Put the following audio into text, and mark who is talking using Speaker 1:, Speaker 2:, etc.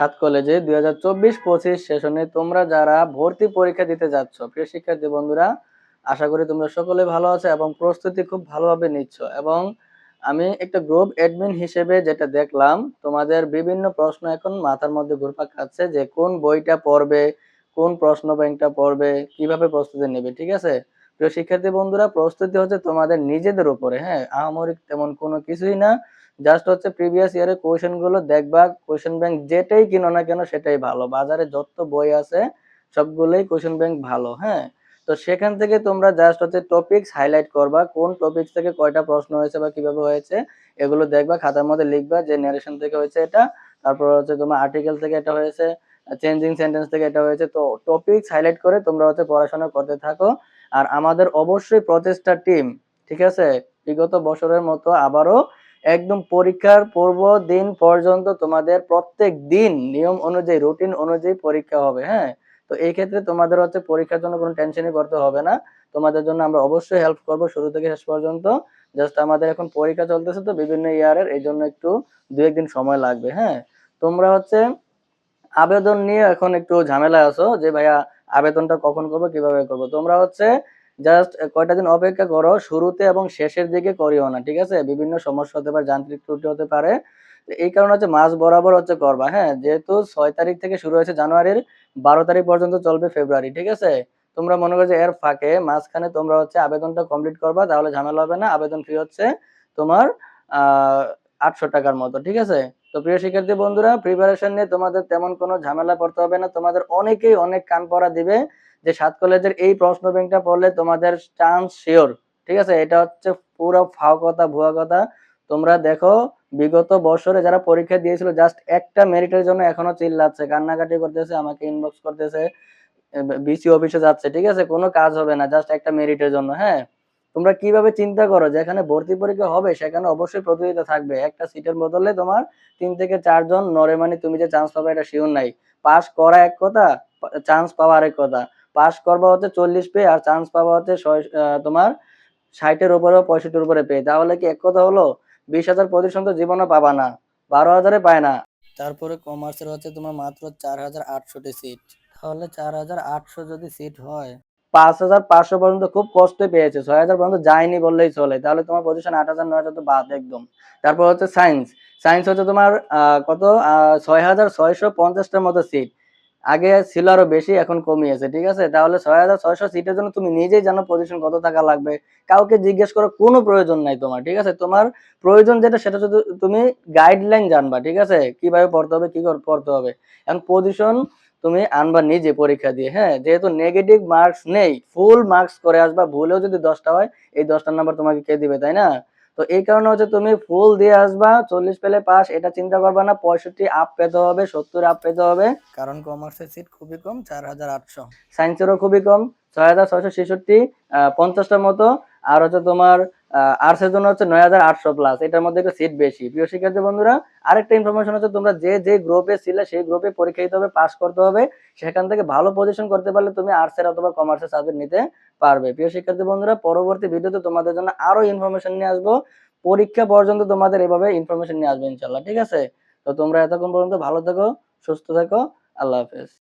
Speaker 1: সাত কলেজে দুই হাজার চব্বিশ পঁচিশ সেশনে তোমরা যারা ভর্তি পরীক্ষা দিতে যাচ্ছ, প্রিয় শিক্ষার্থী বন্ধুরা, আশা করি তোমরা সকলে ভালো আছো এবং প্রস্তুতি খুব ভালোভাবে নিচ্ছ। এবং আমি একটা গ্রুপ অ্যাডমিন হিসেবে যেটা দেখলাম, তোমাদের বিভিন্ন প্রশ্ন এখন মাথার মধ্যে ঘুরপাক খাচ্ছে যে কোন বইটা পড়বে, কোন প্রশ্ন ব্যাংকটা পড়বে, কীভাবে প্রস্তুতি নেবে, ঠিক আছে? প্রিয় শিক্ষার্থী বন্ধুরা, প্রস্তুতি হচ্ছে তোমাদের নিজেদের উপরে হ্যাঁ? আহামরি তেমন কোনো কিছুই না। জাস্ট হচ্ছে প্রিভিয়াস ইয়ারের কোয়েশ্চেনগুলো দেখবা কোয়েশন ব্যাংক যেটাই কিনো না কেন সেটাই ভালো। বাজারে যত বই আছে, সবগুলোই কোয়েশ্চেন ব্যাংক ভালো হ্যাঁ? তো সেখান থেকে তোমরা জাস্ট হচ্ছে টপিকস হাইলাইট করবা, কোন টপিকস থেকে কয়টা প্রশ্ন হয়েছে বা কীভাবে হয়েছে, এগুলো দেখবা, খাতার মধ্যে লিখবা যে ন্যারেশন থেকে হয়েছে এটা, তারপর হচ্ছে তোমার আর্টিকেল থেকে এটা হয়েছে চেঞ্জিং সেন্টেন্স থেকে এটা হয়েছে, তো টপিকস হাইলাইট করে তোমরা হচ্ছে পড়াশোনা করতে থাকো। আর আমাদের অবশ্যই প্রচেষ্টা টিম ঠিক আছে? বিগত বছরের মতো আবারও একদম পরীক্ষার পূর্ব দিন পর্যন্ত তোমাদের প্রত্যেক দিন নিয়ম অনুযায়ী রুটিন অনুযায়ী পরীক্ষা হবে হ্যাঁ? তো এই ক্ষেত্রে তোমাদের হচ্ছে পরীক্ষার জন্য কোনো টেনশনই করতে হবে না। তোমাদের জন্য আমরা অবশ্যই হেল্প করব শুরু থেকে শেষ পর্যন্ত। জাস্ট আমাদের এখন পরীক্ষা চলতেছে তো বিভিন্ন ইয়ারের এই জন্য একটু দু একদিন সময় লাগবে হ্যাঁ? তোমরা হচ্ছে আবেদন নিয়ে এখন একটু ঝামেলা আছো যে, ভাইয়া, আবেদনটা কখন করব, কীভাবে করব? তোমরা হচ্ছে জাস্ট কয়টা দিন অপেক্ষা করো, শুরুতে এবং শেষের দিকে করিও না, ঠিক আছে? বিভিন্ন সমস্যা হতে পারে, যান্ত্রিক ত্রুটি হতে পারে। এই কারণে হচ্ছে মাস বরাবর হচ্ছে করবা হ্যাঁ? যেহেতু ছয় তারিখ থেকে শুরু হয়েছে জানুয়ারির, বারো তারিখ পর্যন্ত চলবে ফেব্রুয়ারি, ঠিক আছে? তোমরা মনে করো যে এর ফাঁকে মাঝখানে তোমরা হচ্ছে আবেদনটা কমপ্লিট করবা, তাহলে ঝামেলা হবে না। আবেদন ফি হচ্ছে তোমার আটশো টাকার মতো, ঠিক আছে? তো প্রিয় শিক্ষার্থী বন্ধুরা প্রিপারেশন নিয়ে তোমাদের তেমন কোনো ঝামেলা পড়তে হবে না। তোমাদের অনেকেই অনেক কান পড়া দিবে যে সাত কলেজের এই প্রশ্ন ব্যাংকটা পড়লে তোমাদের চান্স শিওর ঠিক আছে? এটা হচ্ছে পুরো ফাও কথা, ভুয়া কথা। তোমরা দেখো, বিগত বছরে যারা পরীক্ষা দিয়েছিল জাস্ট একটা মেরিটের জন্য এখনও চিল্লাচ্ছে, কান্নাকাটি করতেছে, আমাকে ইনবক্স করতেছে বিসি অফিসে যাচ্ছে, ঠিক আছে? কোনো কাজ হবে না জাস্ট একটা মেরিটের জন্য হ্যাঁ? তোমরা কীভাবে চিন্তা করো? যেখানে ভর্তি পরীক্ষা হবে, সেখানে অবশ্যই প্রতিযোগিতা থাকবে। একটা সিটের বদলে তোমার তিন থেকে চারজন নরে মানে তুমি যে চান্স পাবে এটা শিওর নাই। পাস করা এক কথা চান্স পাওয়া আরেক কথা। পাস করবা হচ্ছে চল্লিশ পেয়ে আর চান্স পাবা হচ্ছে তোমার ষাটের উপরে পঁয়ষট্টির উপরে পেয়ে। তাহলে কি এক কথা হলো? বিশ হাজার প্রতিষ্ঠান তো জীবনে পাবা না। বারো হাজারে পায় না। তারপরে কমার্সের হচ্ছে তোমার মাত্র চার হাজার আটশোটি সিট তাহলে চার হাজার আটশো যদি সিট হয় পাঁচ হাজার পাঁচশো পর্যন্ত খুব কষ্টে পেয়েছে, ছয় হাজার পর্যন্ত যায়নি বললেই চলে। তাহলে তোমার পজিশন আট হাজার, নয় তো বাদ একদম। তারপর হচ্ছে সায়েন্স সায়েন্স হচ্ছে তোমার কত? ছয় হাজার মতো সিট আগে ছিল আরও বেশি, এখন কমিয়েছে, ঠিক আছে? তাহলে ছয় হাজার ছয়শো সিটের জন্য তুমি নিজেই জানো পজিশন কত টাকা লাগবে। কাউকে জিজ্ঞেস করার কোনো প্রয়োজন নাই তোমার, ঠিক আছে? তোমার প্রয়োজন যেটা, সেটা শুধু তুমি গাইডলাইন জানবা, ঠিক আছে? কীভাবে পড়তে হবে, কি পড়তে হবে। এখন পজিশন তুমি আনবা নিজে পরীক্ষা দিয়ে হ্যাঁ? যেহেতু নেগেটিভ মার্কস নেই ফুল মার্কস করে আসবা ভুলেও যদি দশটা হয় এই দশটা নাম্বার তোমাকে কে দিবে তাই না? তো এই কারণে হচ্ছে তুমি ফুল দিয়ে আসবা চল্লিশ পেলে পাস এটা চিন্তা করবা না পঁয়ষট্টি আপ পেতে হবে সত্তর আপ পেতে হবে। কারণ কমার্সের সিট খুবই কম চার হাজার আটশো। সায়েন্সেরও খুবই কম ছয় হাজার ছয়শো ছেষট্টি পঞ্চাশটার মতো। আর হচ্ছে তোমার আর্টসের জন্য হচ্ছে নয় হাজার আটশো প্লাস এটার মধ্যে একটু সিট বেশি। প্রিয় শিক্ষার্থী বন্ধুরা, আরেকটা ইনফরমেশন হচ্ছে তোমরা যে যে গ্রুপে ছিলে, সেই গ্রুপে পরীক্ষা দিতে হবে পাস করতে হবে। সেখান থেকে ভালো পজিশন করতে পারলে তুমি অথবা কমার্সের সাবজেক্ট নিতে পারবে। প্রিয় শিক্ষার্থী বন্ধুরা, পরবর্তী ভিডিওতে তোমাদের জন্য আরও ইনফরমেশন নিয়ে আসব। পরীক্ষা পর্যন্ত তোমাদের এভাবে ইনফরমেশন নিয়ে আসবে ইনশাল্লাহ ঠিক আছে? তো তোমরা এতক্ষণ পর্যন্ত ভালো থেকো, সুস্থ থেকো। আল্লাহ হাফেজ।